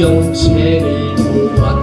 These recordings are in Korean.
영생을 보았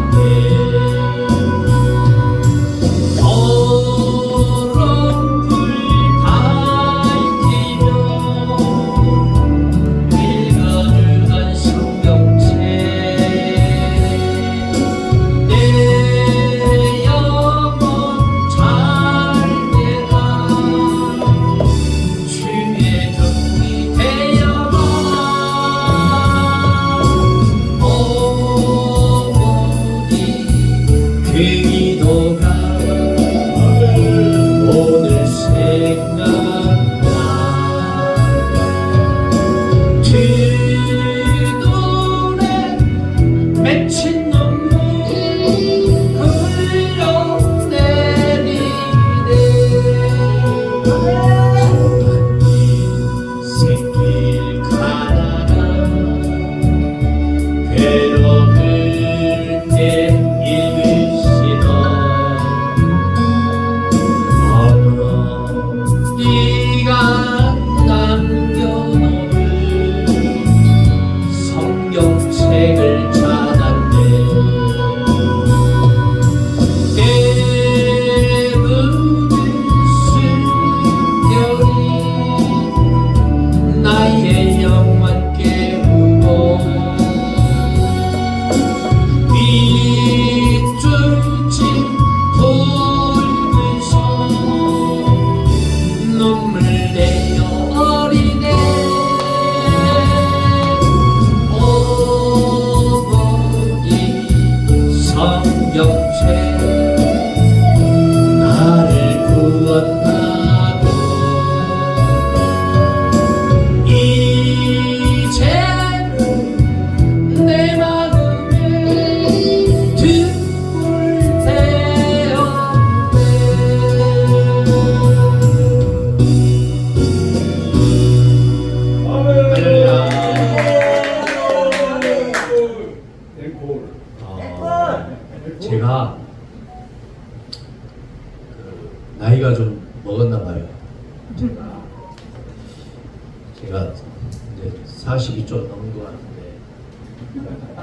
이제 42조 넘어가는데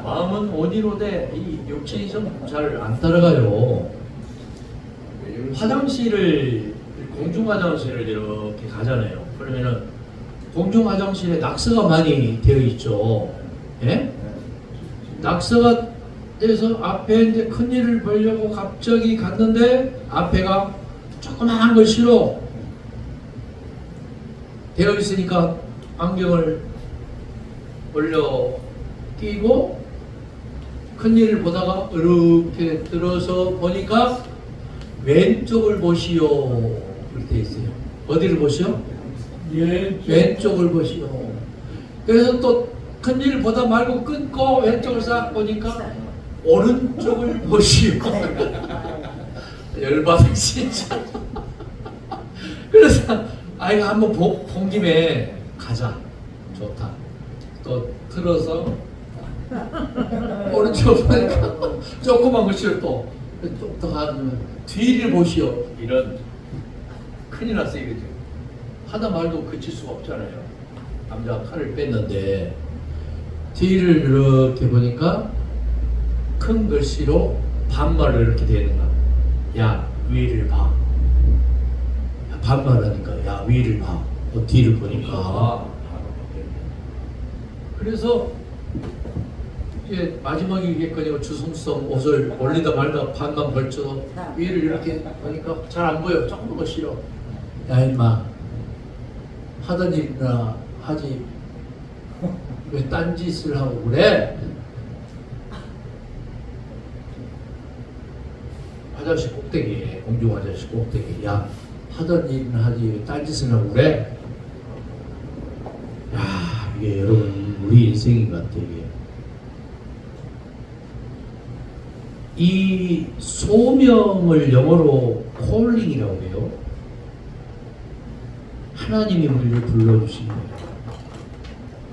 마음은 어디로 돼? 이 육체이 좀 잘 안 따라가요. 화장실을 공중 화장실을 이렇게 가잖아요. 그러면은 공중 화장실에 낙서가 많이 되어 있죠. 예? 낙서가 돼서 앞에 이제 큰 일을 벌려고 갑자기 갔는데 앞에가 조그만한 글씨로 되어 있으니까 안경을 올려 끼고 큰일을 보다가 이렇게 들어서 보니까 왼쪽을 보시오 이렇게 있어요. 어디를 보시오? 예. 왼쪽을 보시오. 그래서 또 큰일 보다 말고 끊고 왼쪽을 싹 보니까 오른쪽을 보시오. 열받아 진짜. 그래서 아이가 한번 본 김에 가자. 좋다. 또 틀어서 오른쪽 보니까 조그만 것을 또쪽더 가면 뒤를 보시오. 이런 큰일 났어요 이거죠. 하다 말도 그칠 수가 없잖아요. 남자가 칼을 뺐는데 뒤를 이렇게 보니까 큰 글씨로 반말로 이렇게 되는 거야. 야 위를 봐. 야, 반말하니까 야 위를 봐. 어, 뒤를 보니까 그래서 이제 마지막이겠거니와 주성성 옷을 올리다 말다 반만 걸쳐 위를 이렇게 보니까 잘 안 보여. 조금 더 싫어. 야 임마 하던 일이나 하지 왜 딴짓을 하고 그래? 화장실 꼭대기에 공중 화장실 꼭대기 야 하던 일이나 하지 왜 딴짓을 하고 그래? 야 이게 여러분 우리 인생인 것 같아 이게 이 소명을 영어로 콜링이라고 해요. 하나님이 우리를 불러주신 거예요.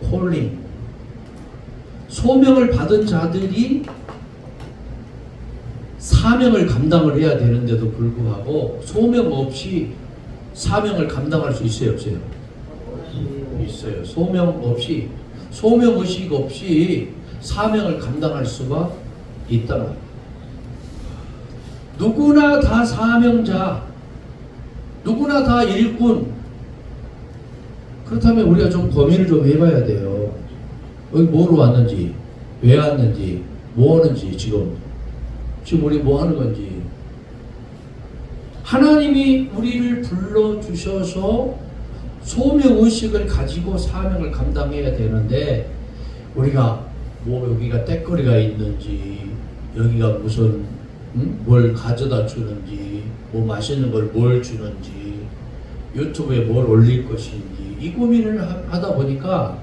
콜링. 소명을 받은 자들이 사명을 감당을 해야 되는데도 불구하고 소명 없이 사명을 감당할 수 있어요, 없어요? 있어요. 소명 없이 소명 의식 없이 사명을 감당할 수가 있다. 누구나 다 사명자, 누구나 다 일꾼. 그렇다면 우리가 좀 고민을 좀 해봐야 돼요. 여기 뭐로 왔는지, 왜 왔는지, 뭐 하는지 지금 지금 우리 뭐 하는 건지. 하나님이 우리를 불러 주셔서 소명 의식을 가지고 사명을 감당해야 되는데 우리가 뭐 여기가 때거리가 있는지 여기가 무슨 음? 뭘 가져다 주는지 뭐 맛있는 걸 뭘 주는지 유튜브에 뭘 올릴 것인지 이 고민을 하- 하다 보니까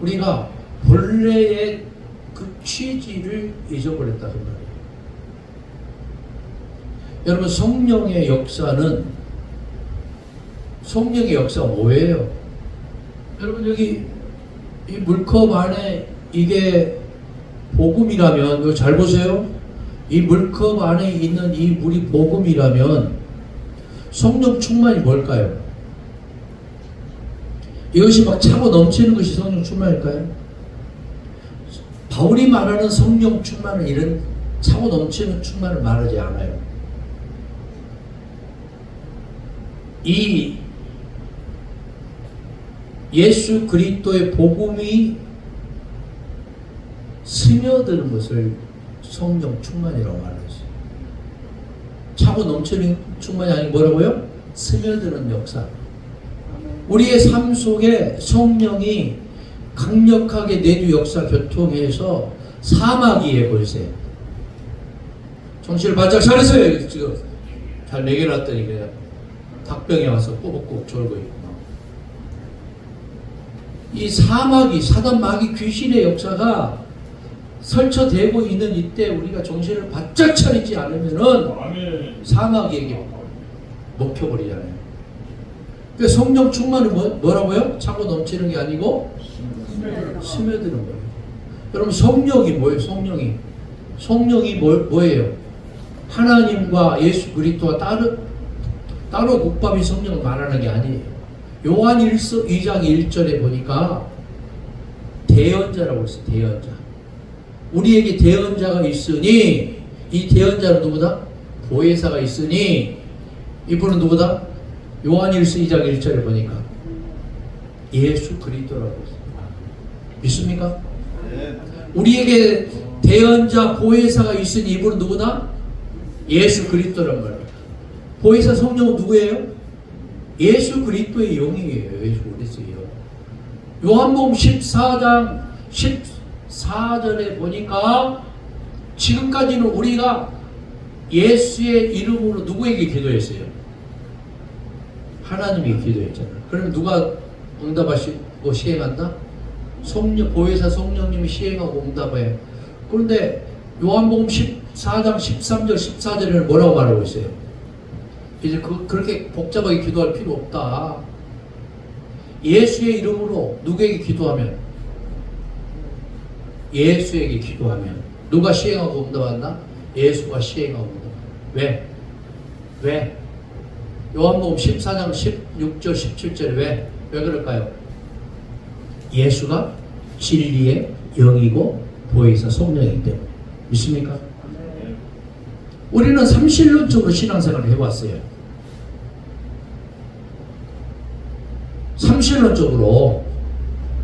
우리가 본래의 그 취지를 잊어버렸다 그 말이에요. 여러분 성령의 역사는 성령의 역사가 뭐예요? 여러분 여기 이 물컵 안에 이게 복음이라면 이거 잘 보세요. 이 물컵 안에 있는 이 물이 복음이라면 성령 충만이 뭘까요? 이것이 막 차고 넘치는 것이 성령 충만일까요? 바울이 말하는 성령 충만은 이런 차고 넘치는 충만을 말하지 않아요. 이 예수 그리스도의 복음이 스며드는 것을 성령 충만이라고 말했어요. 차고 넘치는 충만이 아니고 뭐라고요? 스며드는 역사. 우리의 삶 속에 성령이 강력하게 내주 역사 교통해서 사마귀의 골세. 정신을 바짝 차렸어요 지금. 잘 먹여놨더니 그냥 닭병에 와서 꼬박꼬박 졸고 있고. 이 사마귀, 사단 마귀 귀신의 역사가 설쳐되고 있는 이때 우리가 정신을 바짝 차리지 않으면은. 사마귀에게 먹혀버리잖아요. 그 성령 충만은 뭐, 뭐라고요? 차고 넘치는 게 아니고 스며드는 거예요. 여러분 성령이 뭐예요? 성령이 성령이 뭐, 뭐예요? 하나님과 예수 그리스도와 따로 따로 국밥이 성령을 말하는 게 아니에요. 요한 1서 2장 1절에 보니까 대언자라고 있어요. 대언자. 우리에게 대언자가 있으니 이 대언자는 누구다? 보혜사가 있으니 이분은 누구다? 요한 1서 2장 1절에 보니까 예수 그리스도라고 있어요. 믿습니까? 네. 우리에게 대언자 보혜사가 있으니 이분은 누구다? 예수 그리스도란 말이에요. 보혜사 성령은 누구예요? 예수 그리스도의 영이에요. 예수 그리스도의 영. 요한복음 14장 14절에 보니까 지금까지는 우리가 예수의 이름으로 누구에게 기도했어요? 하나님이 기도했잖아요. 그럼 누가 응답하시고 시행한다? 성령, 보혜사 성령님이 시행하고 응답해. 그런데 요한복음 14장 13절 14절에는 뭐라고 말하고 있어요? 이제 그, 그렇게 복잡하게 기도할 필요 없다. 예수의 이름으로 누구에게 기도하면 예수에게 기도하면 누가 시행하고 응답한다? 예수가 시행하고 응답. 왜? 왜? 요한복음 14장 16절 17절 왜? 왜 그럴까요? 예수가 진리의 영이고 보혜사 성령이기 때문에 믿습니까? 우리는 삼신론적으로 신앙생활을 해왔어요. 삼신론적으로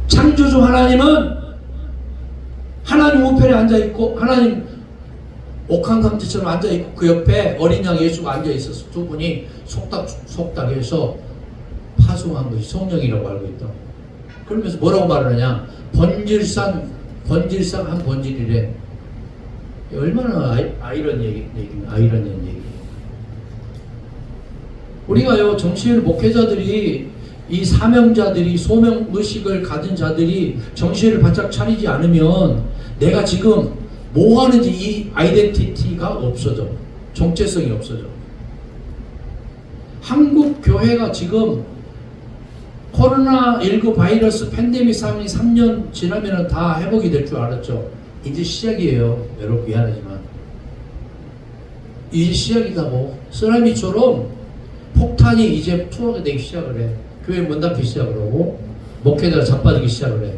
창조주 하나님은 하나님 우편에 앉아 있고 하나님 옥황감지처럼 앉아 있고 그 옆에 어린 양 예수가 앉아 있어서 두 분이 속닥 속닥해서 파송한 것이 성령이라고 알고 있다. 그러면서 뭐라고 말하느냐? 번질산 번질산 한 번질이래. 얼마나 아이, 아이러니 얘기, 얘기 아이러니한 얘기. 우리가요 정치인 목회자들이 이 사명자들이 소명 의식을 가진 자들이 정신을 바짝 차리지 않으면 내가 지금 뭐 하는지 이 아이덴티티가 없어져. 정체성이 없어져. 한국 교회가 지금 코로나19 바이러스 팬데믹 상황이 3년 지나면 다 회복이 될 줄 알았죠. 이제 시작이에요. 여러분 미안하지만. 이제 시작이다고. 쓰나미처럼 폭탄이 이제 투하가 되기 시작을 해. 교회 문 닫기 시작을 하고 목회자가 자빠지기 시작을 해.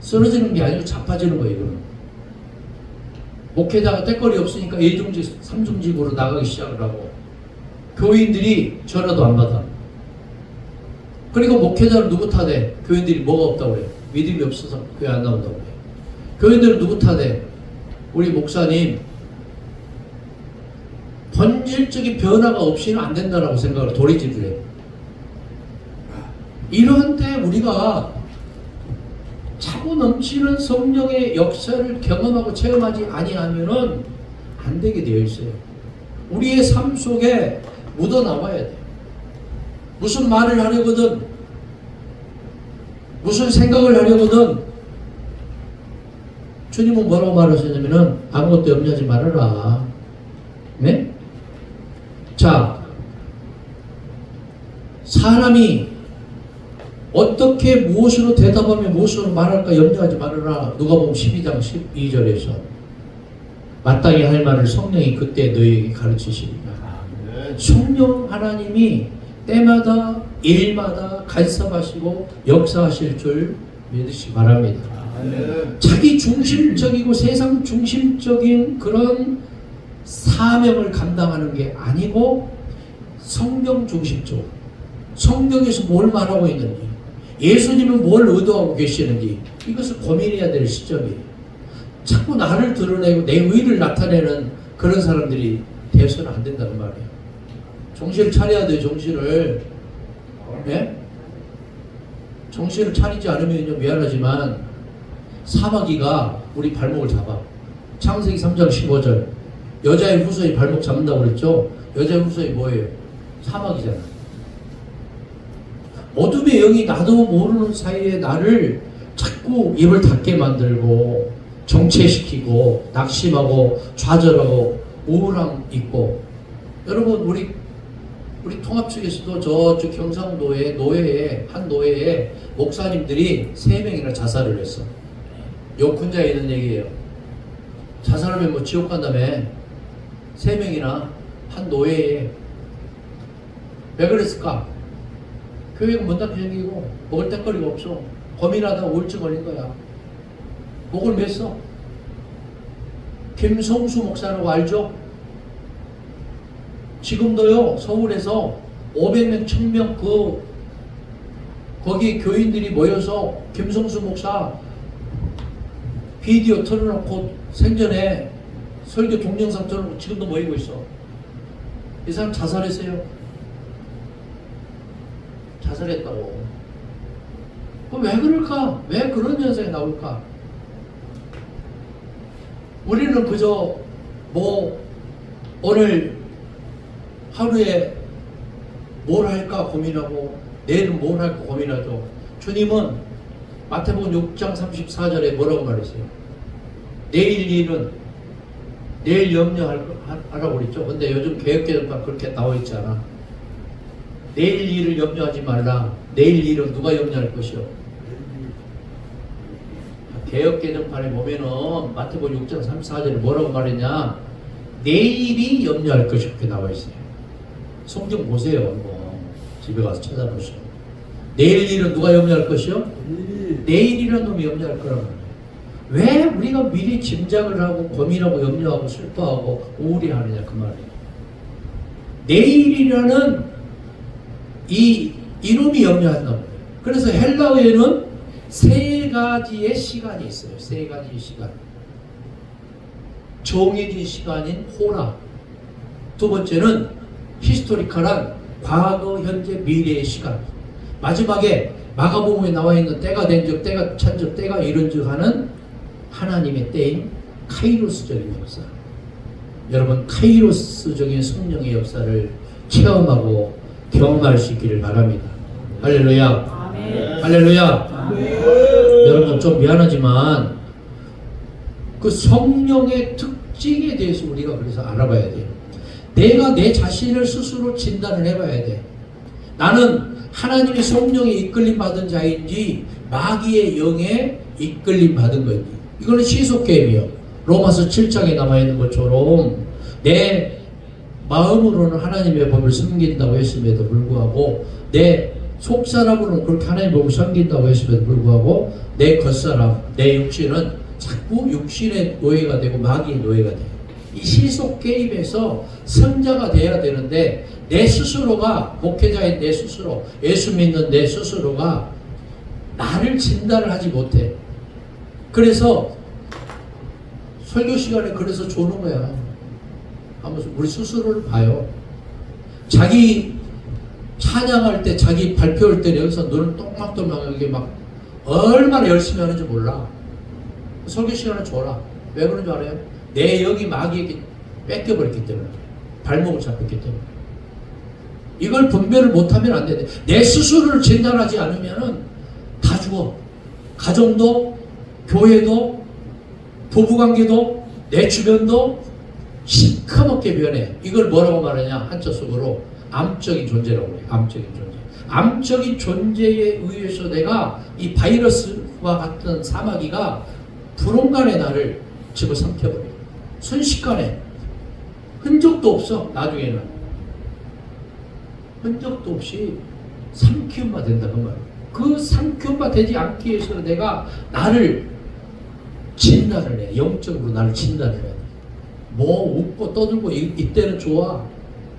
쓰러지는 게 아니고 자빠지는 거예요, 이거는. 목회자가 때거리 없으니까 예중직, 삼중직으로 나가기 시작을 하고 교인들이 전화도 안 받아. 그리고 목회자를 누구 탓해? 교인들이 뭐가 없다고 그래? 믿음이 없어서 교회 안 나온다고 그래. 교인들은 누구 탓해? 우리 목사님 본질적인 변화가 없이는 안 된다라고 생각을 도리집을 해. 이런 때 우리가 차고 넘치는 성령의 역사를 경험하고 체험하지 아니하면은 안 되게 되어 있어요. 우리의 삶 속에 묻어 나와야 돼. 무슨 말을 하려거든, 무슨 생각을 하려거든, 주님은 뭐라고 말하셨냐면은 아무것도 염려하지 말아라. 네? 자, 사람이 어떻게 무엇으로 대답하며 무엇으로 말할까 염려하지 말아라. 누가 보면 12장 12절에서 마땅히 할 말을 성령이 그때 너희에게 가르치시리라. 성령 하나님이 때마다 일마다 간섭하시고 역사하실 줄 믿으시 기 바랍니다. 자기 중심적이고 세상 중심적인 그런 사명을 감당하는 게 아니고 성령 중심적. 성경에서 뭘 말하고 있는지, 예수님은 뭘 의도하고 계시는지 이것을 고민해야 될 시점이에요. 자꾸 나를 드러내고 내 의를 나타내는 그런 사람들이 되어서는 안 된다는 말이에요. 정신을 차려야 돼요, 정신을. 예? 정신을 차리지 않으면 미안하지만 사마귀가 우리 발목을 잡아. 창세기 3장 15절. 여자의 후손이 발목 잡는다고 그랬죠? 여자의 후손이 뭐예요? 사마귀잖아. 어둠의 영이 나도 모르는 사이에 나를 자꾸 입을 닫게 만들고 정체시키고 낙심하고 좌절하고 우울함 있고 여러분 우리 우리 통합 측에서도 저쪽 경상도의 노예에 한 노예에 목사님들이 세 명이나 자살을 했어. 욕훈자에 있는 얘기예요. 자살하면 뭐 지옥 간다며 세 명이나 한 노예에 왜 그랬을까? 교회가 문 닫혀 생기고 먹을 때거리가 없어. 고민하다가 우울증 걸린 거야. 목을 맸어. 김성수 목사라고 알죠? 지금도요 서울에서 500명, 1000명 그 거기 교인들이 모여서 김성수 목사 비디오 틀어놓고 생전에 설교 동영상 틀어놓고 지금도 모이고 있어. 이 사람 자살했어요. 자살했다고. 그럼 왜 그럴까? 왜 그런 현상이 나올까? 우리는 그저 뭐 오늘 하루에 뭘 할까 고민하고 내일은 뭘 할까 고민하죠. 주님은 마태복음 6장 34절에 뭐라고 말했어요? 내일 일은 내일 염려하라고 그랬죠. 근데 요즘 개혁개혁과 그렇게 나와 있잖아. 내일 일을 염려하지 말라. 내일 일은 누가 염려할 것이요? 개혁 개정판에 보면은 마태복음 6장 34절에 뭐라고 말했냐? 내일이 염려할 것이 그렇게 나와 있어요. 성경 보세요. 이거. 집에 가서 찾아보시오. 내일 일은 누가 염려할 것이요? 내일이라는 놈이 염려할 거란 말이에요. 왜 우리가 미리 짐작을 하고 고민하고 염려하고 슬퍼하고 우울해하느냐 그 말이에요. 내일이라는 이 이놈이 염려한단 말이에요. 그래서 헬라어에는 세 가지의 시간이 있어요. 세 가지의 시간. 정해진 시간인 호라. 두 번째는 히스토리컬한 과거, 현재, 미래의 시간. 마지막에 마가복음에 나와 있는 때가 된 적, 때가 찬 적, 때가 적 하는 하나님의 때인 카이로스적인 역사. 여러분 카이로스적인 성령의 역사를 체험하고 경험할 수 있기를 바랍니다. 할렐루야. 할렐루야. 여러분 좀 미안하지만 그 성령의 특징에 대해서 우리가 그래서 알아봐야 돼요. 내가 내 자신을 스스로 진단을 해봐야 돼. 나는 하나님의 성령에 이끌림 받은 자인지 마귀의 영에 이끌림 받은 건지 이거는 시속 게임이요. 로마서 7장에 나와 있는 것처럼 내 마음으로는 하나님의 법을 섬긴다고 했음에도 불구하고 내 속사람으로는 그렇게 하나님의 법을 섬긴다고 했음에도 불구하고 내 겉사람, 내 육신은 자꾸 육신의 노예가 되고 마귀의 노예가 돼요. 이 시속 게임에서 승자가 돼야 되는데 내 스스로가 목회자인 내 스스로 예수 믿는 내 스스로가 나를 진단을 하지 못해. 그래서 설교 시간에 그래서 조는 거야. 한번 우리 스스로를 봐요. 자기 찬양할 때 자기 발표할 때 여기서 눈을 똥막똥막하게 막 얼마나 열심히 하는지 몰라. 설교 시간을 줘라. 왜 그런 줄 알아요? 내 영이 마귀에게 뺏겨버렸기 때문에. 발목을 잡혔기 때문에. 이걸 분별을 못하면 안 돼. 내 스스로를 진단하지 않으면은 다 죽어. 가정도, 교회도, 부부관계도, 내 주변도 시커멓게 변해. 이걸 뭐라고 말하냐? 한자 속으로 암적인 존재라고 해요. 암적인 존재. 암적인 존재에 의해서 내가 이 바이러스와 같은 사마귀가 불온간에 나를 집어삼켜버려요. 순식간에. 흔적도 없어, 나중에는. 흔적도 없이 삼키움바 된다, 그 말이에요. 그 삼키움바 되지 않기 위해서 내가 나를 진단을 해. 영적으로 나를 진단을 해. 뭐 웃고 떠들고 이, 이때는 좋아.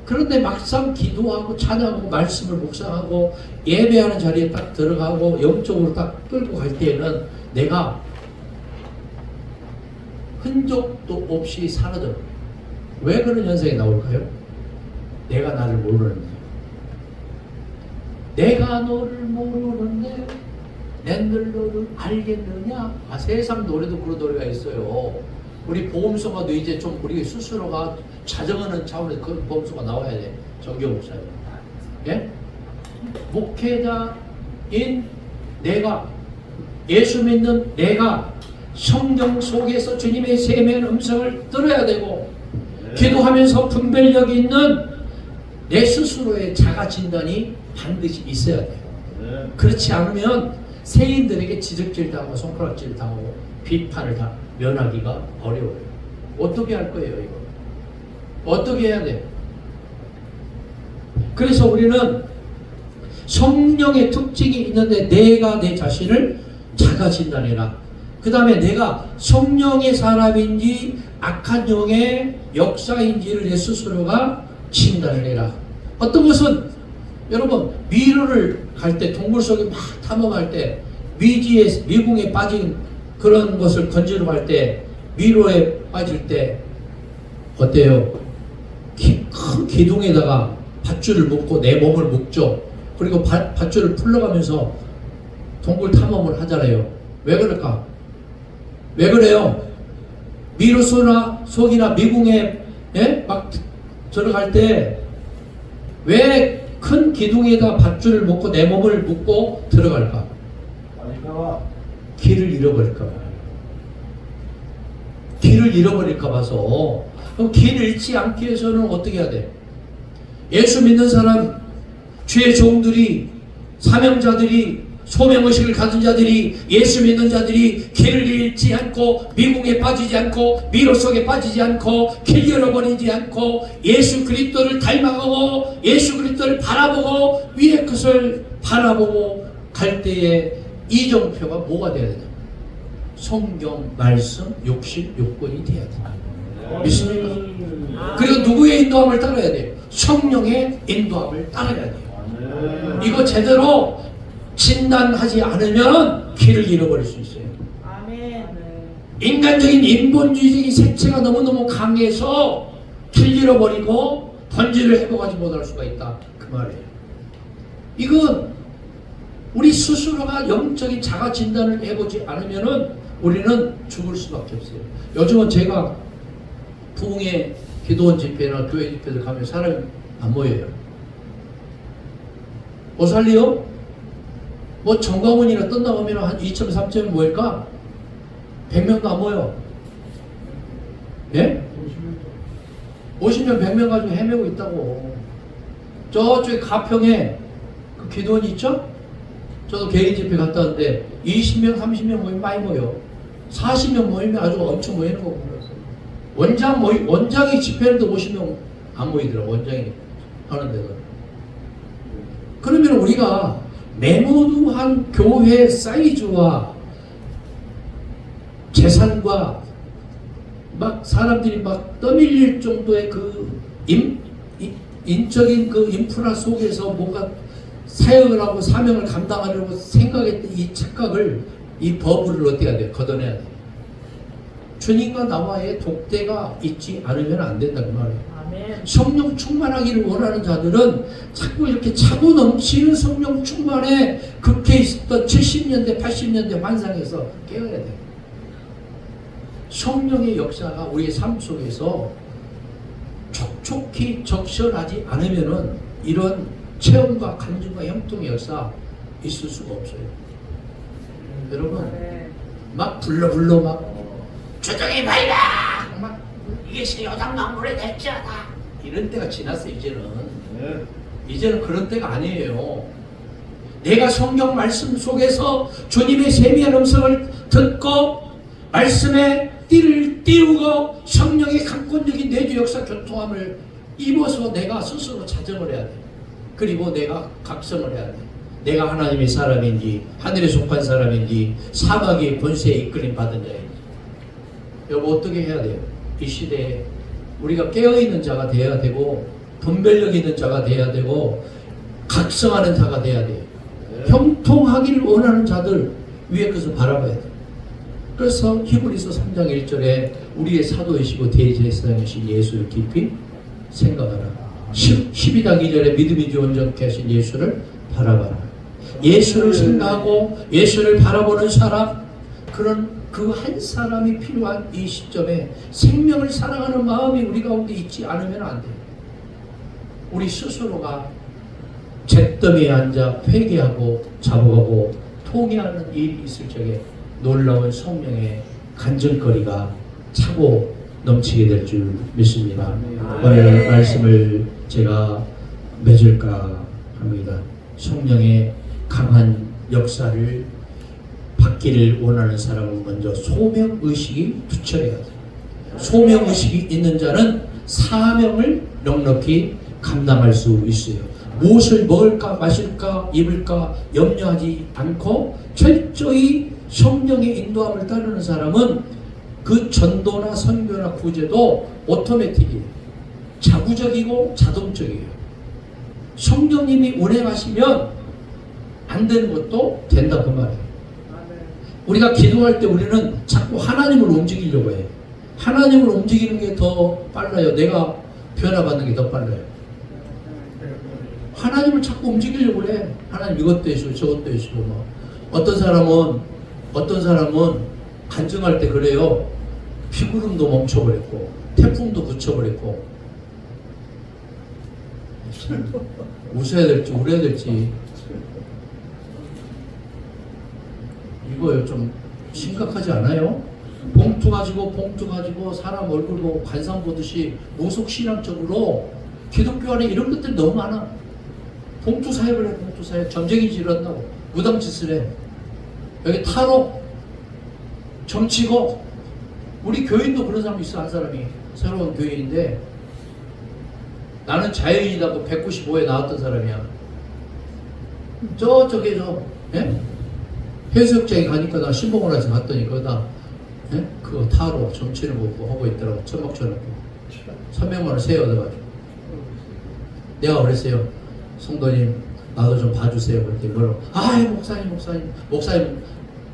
그런데 막상 기도하고 찬양하고 말씀을 묵상하고 예배하는 자리에 딱 들어가고 영적으로 딱 끌고 갈 때에는 내가 흔적도 없이 사라져. 왜 그런 현상이 나올까요? 내가 나를 모르는데. 내가 너를 모르는데 낸들 너를 알겠느냐? 아, 세상 노래도 그런 노래가 있어요. 우리 보험소가도 이제 좀 우리 스스로가 자정하는 차원에서 그 보험소가 나와야 돼. 정교 목사님. 예? 목회자인 내가 예수 믿는 내가 성경 속에서 주님의 세미한 음성을 들어야 되고 기도하면서 분별력 있는 내 스스로의 자가 진단이 반드시 있어야 돼요. 그렇지 않으면 세인들에게 지적질 당하고 손가락질 당하고 비판을 다 면하기가 어려워요. 어떻게 할 거예요, 이거? 어떻게 해야 돼요? 그래서 우리는 성령의 특징이 있는데 내가 내 자신을 진단해라. 그 다음에 내가 성령의 사람인지 악한 영의 역사인지를 내 스스로가 진단을 해라. 어떤 것은 여러분 미로를 갈 때 동굴 속에 막 탐험할 때 미지에 미궁에 빠진 그런 것을 건지러 갈때 미로에 빠질 때 어때요? 기, 큰 기둥에다가 밧줄을 묶고 내 몸을 묶죠. 그리고 바, 밧줄을 풀러가면서 동굴 탐험을 하잖아요. 왜 그럴까? 왜 그래요? 미로소나 속이나 미궁에 예? 막 들어갈 때 왜 큰 기둥에다 밧줄을 묶고 내 몸을 묶고 들어갈까? 길을 잃어버릴까 봐. 길을 잃어버릴까 봐서 그럼 길 잃지 않기 위해서는 어떻게 해야 돼? 예수 믿는 사람, 주의 종들이 사명자들이 소명의식을 가진 자들이 예수 믿는 자들이 길을 잃지 않고 미궁에 빠지지 않고 미로 속에 빠지지 않고 길 잃어버리지 않고 예수 그리스도를 닮아가고 예수 그리스도를 바라보고 위의 것을 바라보고 갈 때에 이정표가 뭐가 돼야 되냐? 성경, 말씀, 욕심, 요건이 돼야 돼. 믿습니까? 그리고 누구의 인도함을 따라야 돼요? 성령의 인도함을 따라야 돼요. 이거 제대로 진단하지 않으면 길을 잃어버릴 수 있어요. 인간적인 인본주의적인 색채가 너무너무 강해서 길 잃어버리고 번지를 회복하지 못할 수가 있다. 그 말이에요. 이건 우리 스스로가 영적인 자가 진단을 해보지 않으면은 우리는 죽을 수밖에 없어요. 요즘은 제가 부흥회 기도원 집회나 교회 집회들 가면 사람이 안 모여요. 오살리요? 뭐 정가문이나 뜬다보면 한 2천, 3천 모일까? 100명도 안 모여. 예? 50명, 100명 가지고 헤매고 있다고. 저쪽에 가평에 그 기도원이 있죠? 저도 개인 집회 갔다 왔는데 20명, 30명 모이면 많이 모여. 40명 모이면 아주 엄청 모이는 거고. 원장 모이, 원장이 집회하는데 50명 안 모이더라고, 원장이 하는데도. 그러면 우리가 매모두한 교회 사이즈와 재산과 막 사람들이 막 떠밀릴 정도의 그 인, 인, 인적인 그 인프라 속에서 뭔가 사역을 하고 사명을 감당하려고 생각했던 이 착각을 이 버블을 어떻게 해야 돼? 걷어내야 돼. 주님과 나와의 독대가 있지 않으면 안 된다 그 말이에요. 성령 충만하기를 원하는 자들은 자꾸 이렇게 차고 넘치는 성령 충만에 극해 있었던 70년대, 80년대 환상에서 깨어야 돼. 성령의 역사가 우리의 삶 속에서 촉촉히 적절하지 않으면은 이런 체험과 간증과 형통의 역사 있을 수가 없어요. 여러분 아멘. 막 불러 불러 막 조정이 밝아 막 이게 여당나물의 대자다 이런 때가 지났어요 이제는 네. 이제는 그런 때가 아니에요 내가 성경 말씀 속에서 주님의 세미한 음성을 듣고 말씀에 띠를 띄우고 성령의 강권적인 내주 역사 교통함을 입어서 내가 스스로 자정을 해야 돼 그리고 내가 각성을 해야 돼 내가 하나님의 사람인지 하늘에 속한 사람인지 사막의 권세에 이끌림 받은 자인지 여보 어떻게 해야 돼요? 이 시대에 우리가 깨어있는 자가 돼야 되고 분별력 있는 자가 돼야 되고 각성하는 자가 돼야 돼요. 형통하기를 원하는 자들 위에 것을 바라봐야 돼요. 그래서 히브리서 3장 1절에 우리의 사도이시고 대제사장이신 예수를 깊이 생각하라. 10, 12장 2절에 믿음이 온전케 하신 예수를 바라봐라. 예수를 생각하고 예수를 바라보는 사람 그런 그 한 사람이 필요한 이 시점에 생명을 사랑하는 마음이 우리 가운데 있지 않으면 안 돼요. 우리 스스로가 잿더미에 앉아 회개하고 잡아가고 통회하는 일이 있을 적에 놀라운 성령의 간증거리가 차고 넘치게 될 줄 믿습니다. 오늘 말씀을 제가 맺을까 합니다. 성령의 강한 역사를 받기를 원하는 사람은 먼저 소명 의식이 투철해야 돼요. 소명 의식이 있는 자는 사명을 넉넉히 감당할 수 있어요. 무엇을 먹을까 마실까 입을까 염려하지 않고 철저히 성령의 인도함을 따르는 사람은 그 전도나 선교나 구제도 오토매틱이에요. 자구적이고 자동적이에요. 성령님이 운행하시면 안 되는 것도 된다 그 말이에요. 우리가 기도할 때 우리는 자꾸 하나님을 움직이려고 해. 하나님을 움직이는 게 더 빨라요. 내가 변화받는 게 더 빨라요. 하나님을 자꾸 움직이려고 해. 하나님 이것도 해주고 저것도 해주고 뭐. 어떤 사람은 어떤 사람은 간증할 때 그래요. 피구름도 멈춰버렸고 태풍도 그쳐버렸고 웃어야 될지 울어야 될지 이거 좀 심각하지 않아요? 봉투 가지고 봉투 가지고 사람 얼굴 보고 관상 보듯이 무속 신앙적으로 기독교 안에 이런 것들이 너무 많아. 봉투 사역을 해, 봉투 사역. 점쟁이 질한다고 무당 짓을 해. 여기 타로 점치고 우리 교인도 그런 사람 있어 한 사람이 새로운 교인인데 나는 자연이라고 195에 나왔던 사람이야. 저쪽에 저 예? 해수욕장에 가니까 나 신봉을 해서 갔더니 거기다 예? 그거 타로 점치는 거 하고 있더라고. 천막처럼 300만 원 세어 얻어가지고. 내가 그랬어요. 성도님 나도 좀 봐주세요. 그랬더니 뭐라고. 아 목사님 목사님. 목사님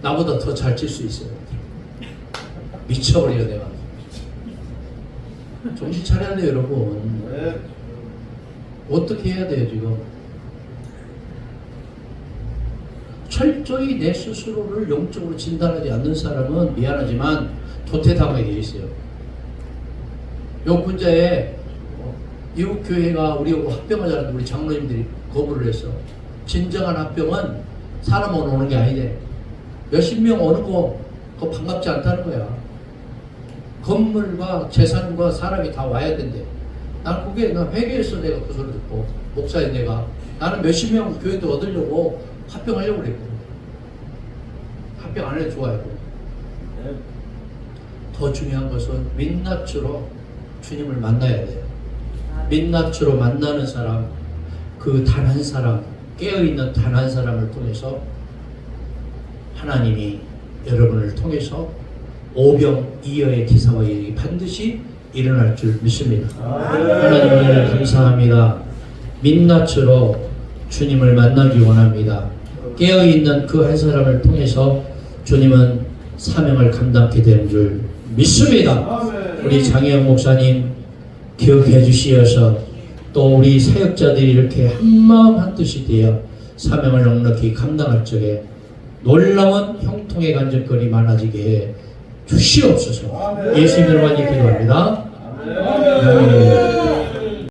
나보다 더 잘 칠 수 있어요. 미쳐버려 내가. 정신 차려야 돼요 여러분. 네. 어떻게 해야 돼요 지금? 철저히 내 스스로를 영적으로 진단하지 않는 사람은 미안하지만 도태당하게 돼 있어요. 요 분자에 이웃 교회가 우리하고 합병하자는데 우리 장로님들이 거부를 했어 진정한 합병은 사람만 오는 게 아니대 몇십 명 오는 거 그거 반갑지 않다는 거야. 건물과 재산과 사람이 다 와야 된대 난 그게 나 회개했어 내가 그 소리 듣고. 목사인 내가. 나는 몇십 명 교인들 얻으려고 합병하려고 그랬거든. 합병 안 해도 좋아요 네. 더 중요한 것은 민낯으로 주님을 만나야 돼요 민낯으로 만나는 사람 그 단 한 사람 깨어있는 단 한 사람을 통해서 하나님이 여러분을 통해서 오병이어의 기사와 일이 반드시 일어날 줄 믿습니다 하나님 은혜를 감사합니다. 민낯으로 주님을 만나기 원합니다. 깨어있는 그 한 사람을 통해서 주님은 사명을 감당하게 되는 줄 믿습니다. 아멘. 우리 장혜영 목사님 기억해 주시어서 또 우리 사역자들이 이렇게 한마음 한뜻이 되어 사명을 넉넉히 감당할 적에 놀라운 형통의 간접거리 많아지게 해 주시옵소서 아멘. 예수님으로 많이 기도합니다. 아멘. 아멘.